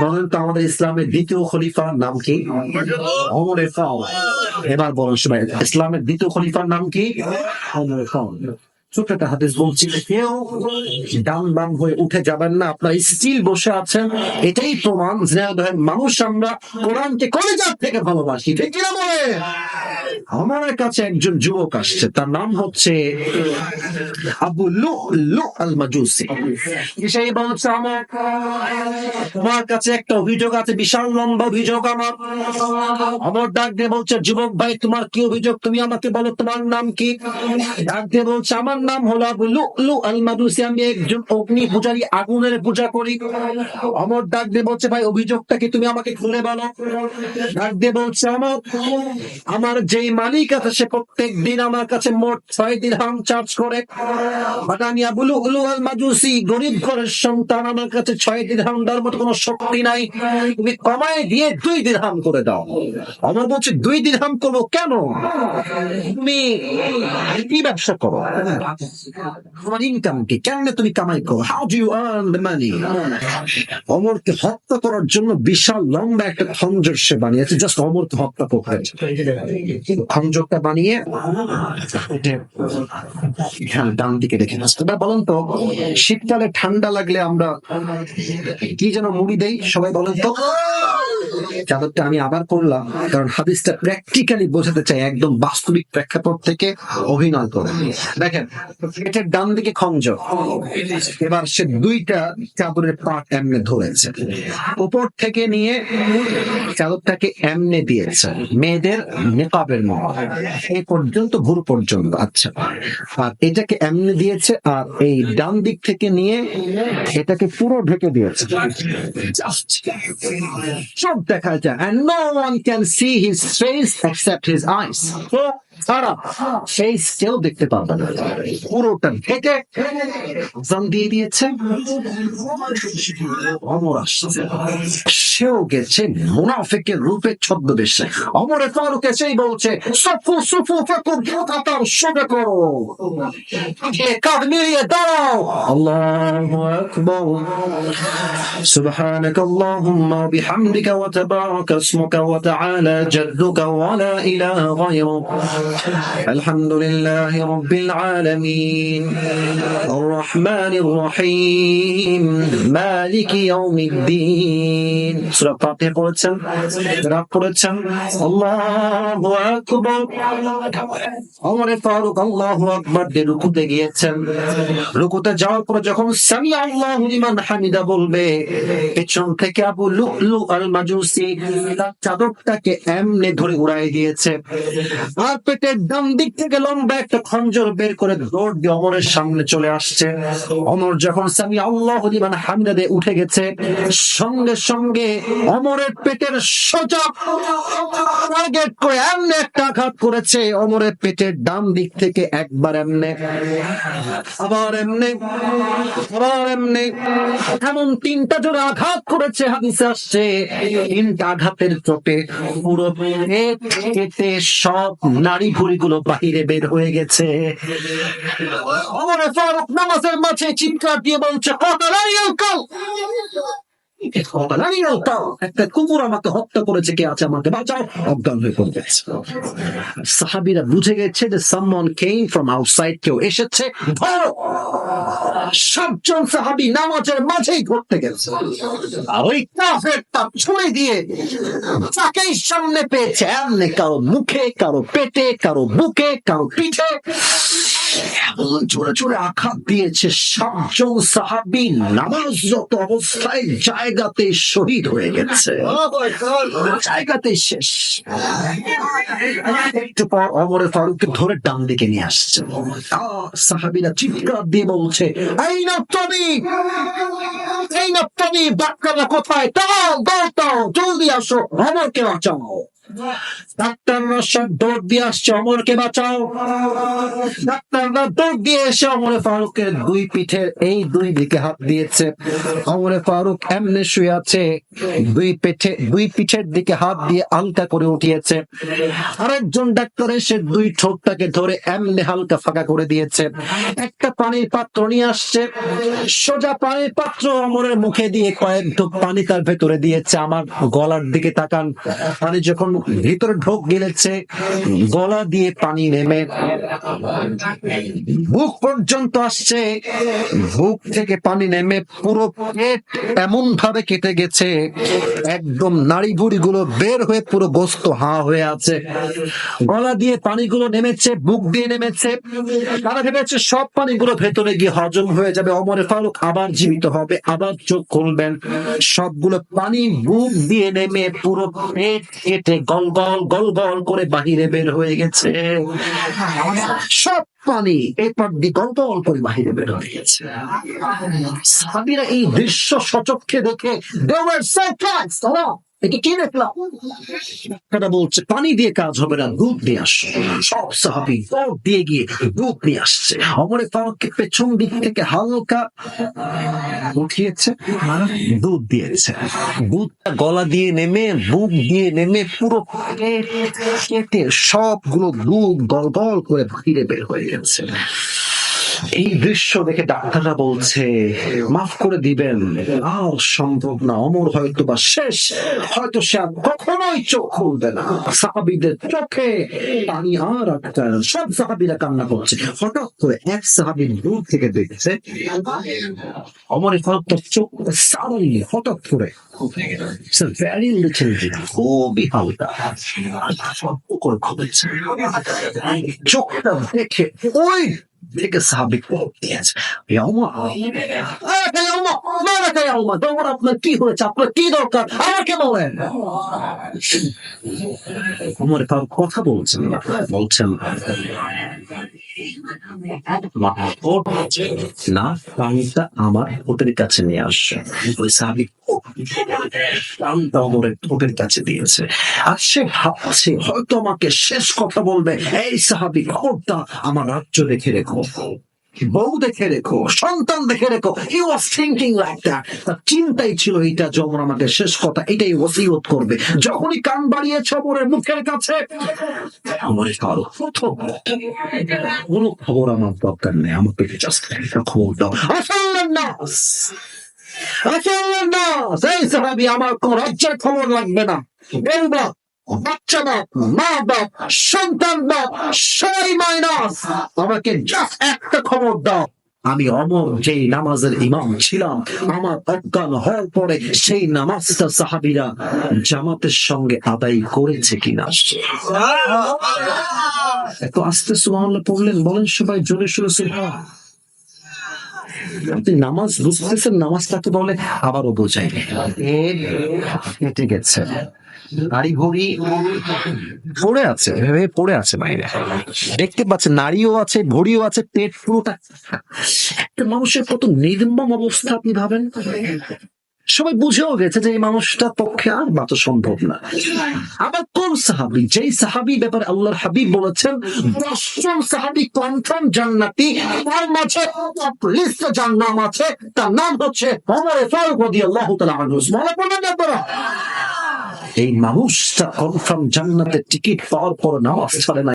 বলেন তো আমাদের ইসলামের দ্বিতীয় খলিফার নাম কি? এবার বলেন সবাই, ইসলামের দ্বিতীয় খলিফার নাম কি? ছোট একটা হাদিস বলছি কেউ ডান বাম হয়ে উঠে যাবেন না। আপনার স্টিল বসে আছেন। এটাই প্রমাণ। মানুষ আমরা কোরআনকে কলেজার থেকে ভালোবাসি। আমার কাছে একজন যুবক আসছে। তার নাম হচ্ছে আবু লু আল মাজুসি সেই বলছে আমার কাছে একটা অভিযোগ আছে, বিশাল লম্বা অভিযোগ আমার। আমার ডাক দিয়ে বলছে, যুবক ভাই, তোমার কি অভিযোগ? তুমি আমাকে বলো, তোমার নাম কি? ডাক দিয়ে বলছে, আমার নাম হলো আবু লু লু আল মাজুসি আমি একজন অগ্নি পূজারী, আগুনের পূজা করি। আমার ডাক দিয়ে বলছে, ভাই, অভিযোগটা কি? তুমি আমাকে খুলে বলো। ডাক দিয়ে বলছে, আমার আমার যেই মালিক আছে, সে প্রত্যেক দিন আমার কাছে মোট ছয় দিরহাম চার্জ করে। বাটানিয়া বুলু উলু আল মাজুসি গরিব ঘরের সন্তান, আমার কাছে ছয় দিরহাম দেওয়ার মতো কোনো শক্তি নাই। তুমি কমায় দিয়ে দুই দিন হাম করে দাও। আমার বলছে দুই দিন হাম করব কেন? তুমি কি ব্যবসা করো? তোমার ইনকাম কি? কেন তুমি কামাই করো? How do you earn the money অমরকে হত্যা করার জন্য বিশাল লম্বা একটা খঞ্জর সে বানিয়েছে। জাস্ট অমরকে হত্যা করতে খঞ্জরটা বানিয়ে ডান দিকে রেখে এবার বলুন তো, শীতকালে ঠান্ডা লাগলে আমরা কি যেন মুড়ি দেই? সবাই বলেন তো। চাদরটা আমি আবার করলাম, কারণ হাদিসটা প্র্যাকটিক্যালি বোঝাতে চাই একদম বাস্তবিক প্রেক্ষাপট থেকে অভিনয় করে। দেখেন এটার ডান দিকে খঞ্জর। এবার সে দুইটা চাদরের পাট এমনে ধরেছে। উপর থেকে নিয়ে চাদরটাকে এমনে দিয়েছে। মেয়েদের নেকাবের মতো এই পর্যন্ত, ভুর পর্যন্ত। আচ্ছা আর এটাকে এমনি দিয়েছে, আর এই ডান দিক থেকে নিয়ে এটাকে পুরো ঢেকে দিয়েছে। দেখা যায় and no one can see his face except his eyes. তারা ফেস কেউ দেখতে পাবে না পুরোটা ঢেকে জান দিয়ে দিয়েছে সেও গেছে মুনাফিকের রূপে ছদ্মবেশে অমরে ফারুক এসেই বলছে সফু সফু ফাকুর কাতার সোজা করো এ কাঁধ মিলিয়ে দাঁড়াও আল্লাহু আকবার سبحانك اللهم وبحمدك وتبارك اسمك وتعالى جدك ولا إله غيرك الحمد لله رب العالمين الرحمن الرحيم مالك يوم الدين সুরা পড়েছেন পড়েছেন। চাদরটাকে এমনে ধরে উড়াই দিয়েছে। আর পেটের ডান দিক থেকে লম্বা একটা খঞ্জর বের করে দৌড় দিয়ে অমরের সামনে চলে আসছে। অমর যখন সামি আল্লাহ হামিদা দিয়ে উঠে গেছে, সঙ্গে সঙ্গে অমরের পেটের সোজা টার্গেট করে এমনি একটা আঘাত করেছে। অমরের পেটের ডান দিক থেকে একবার এমনে, আবার এমনে আবার এমনে। এমন তিনটা জোরে আঘাত করেছে, হাদিসে আসছে। তিনটা আঘাতের চোটে পুরো পেট কেটে সব নারী ভুড়িগুলো বাহিরে বের হয়ে গেছে। অমরে ফারুক নামাজের মাঝে চিৎকার দিয়ে বলছে "কতালাইয়াল কাল!" নামাজের মাঝেই ঘুরতে গেছে। ওই কাফের দিয়ে সামনে পেয়েছে। কারও মুখে, কারও পেটে, কারও বুকে, কারও পিঠে। এমন জোরে জোরে আঘাত দিয়েছে সাতজন সাহাবি নামাজরত অবস্থায় জায়গাতে শহীদ হয়ে গেছে। জায়গাতে শেষ। একটু পর অমরে ফারুককে ধরে ডান দিকে নিয়ে আসছে। সাহাবিরা চিৎকার দিয়ে বলছে, এই না তুমি এই না তুমি বাক্কারা কোথায়? দাও দাও দাও, জলদি আসো। অমরকে বাঁচাও। দৌড় দিয়ে আসছে, অমরকে বাঁচাও। ডাক্তাররা দৌড় দিয়ে এসে অমরে ফারুকের দুই এই দুই দিকে হাত দিয়েছে। অমরে ফারুক এমনি শুয়ে আছে, দুই পিঠে, দুই পিঠের দিকে হাত দিয়ে করে উঠিয়েছে। আরেকজন ডাক্তার এসে দুই ঠোঁটটাকে ধরে এমনি হালকা ফাঁকা করে দিয়েছে। একটা পানির পাত্র নিয়ে আসছে, সোজা পানির পাত্র অমরের মুখে দিয়ে কয়েক ঢোক পানি তার ভেতরে দিয়েছে। আমার গলার দিকে তাকান, পানি যখন ভিতরে ঢোক গিলেছে গলা দিয়ে পানি নেমে। বুক পর্যন্ত আসছে। বুক থেকে পানি নেমে পুরো পেট এমন ভাবে কেটে গেছে। একদম নাড়ি ভুড়ি গুলো বের হয়ে পুরো গোস্ত হা হয়ে আছে। গলা দিয়ে পানিগুলো নেমেছে, বুক দিয়ে নেমেছে। তারা ভেবেছে সব পানিগুলো ভেতরে গিয়ে হজম হয়ে যাবে। অমরে ফারুক আবার জীবিত হবে, আবার চোখ খুলবেন। সবগুলো পানি বুক দিয়ে নেমে পুরো পেট কেটে গল গল গল গল করে বাহিরে বের হয়ে গেছে। সব পানি এরপর দিগন্ত করে বাহিরে বের হয়ে গেছে। সাবিরা এই দৃশ্য সচক্ষে দেখে দেওয়ার এটা কি দেখলাম? ডাক্তাররা বলছে পানি দিয়ে কাজ হবে না দুধ নিয়ে আসো সব সাহাবি দৌড় দিয়ে গিয়ে দুধ নিয়ে আসছে। অমরে ফারুককে পেছন দিক থেকে হালকা উঠিয়েছে দুধ দিয়েছে। দুধটা গলা দিয়ে নেমে বুক দিয়ে নেমে পুরো পেট কেটে সবগুলো দুধ গল গল করে বাহিরে বের হয়ে গেছে। এই দৃশ্য দেখে ডাক্তাররা বলছে, মাফ করে দিবেন, আর সম্ভব না, অমর হয়তো বা শেষ, হয়তো সে আর কখনোই চোখ খুলবে না। সাহাবিদের চোখে পানি আর সব সাহাবিরা কান্না করছে। হঠাৎ করে এক সাহাবির দূর থেকে দেখছে ফারুক তার চোখ সারি হঠাৎ করে চোখটা দেখে ওই থেকে সাহাবি দিয়েছে তোমার আপনার কি হয়েছে আপনার কি দরকার আমাকে বলেন আমার কারও কথা বলছেন বলছেন আমার ওদের কাছে নিয়ে আসছে। ওই সাহাবি ওদের কাছে দিয়েছে। আর সে ভাবছে হয়তো আমাকে শেষ কথা বলবে। এই সাহাবি খবরটা আমার রাজ্য দেখে রেখো। বউ দেখে রেখো, সন্তান দেখে রেখো। He was thinking like that তার চিন্তাই ছিল যখন আমাকে শেষ কথা, এটাই ওসিয়ত করবে। যখনই কান বাড়িয়েছে মুখের কাছে কোনো খবর আমার দরকার নেই। আমাকে জাস্ট একটা খবর দাও। সাহাবি, আমার কোন রাজ্যের খবর লাগবে না। এবার বাচ্চা বাপ মা বাপ সন্তান বাপ সবাই মাইনাস। আমাকে জাস্ট একটা খবর দাও। আমি অমর যেই নামাজের ইমাম ছিলাম আমার অজ্ঞান হওয়ার পরে সেই নামাজটা সাহাবিরা জামাতের সঙ্গে আদায় করেছে কিনা। এত আস্তে সুবহানাল্লাহ পড়লেন বলেন সবাই জোরে সোরে সুবহান আপনি নামাজ বুঝতেছেন নামাজটাকে বলে আবারও বোঝাই কেটে গেছে নারী ঘড়ি পড়ে আছে পড়ে আছে বাইরে। দেখতে পাচ্ছে নারীও আছে ঘড়িও আছে, পেট পুরোটা। একটা মানুষের কত নির্মম অবস্থা আপনি ভাবেন? সবাই বুঝেও গেছে যে এই মানুষটার পক্ষে আর বাঁচা সম্ভব না। আবার কোন সাহাবি? যেই সাহাবি ব্যাপারে আল্লাহর হাবিব বলেছেন, দশজন সাহাবি কনফার্ম জান্নাতি, তার মাঝে লিস্টে যার নাম আছে, তার নাম হচ্ছে এই মানুষটা কনফার্ম জান্নাতের টিকিট পাওয়ার পর নামাজ ছাড়ে না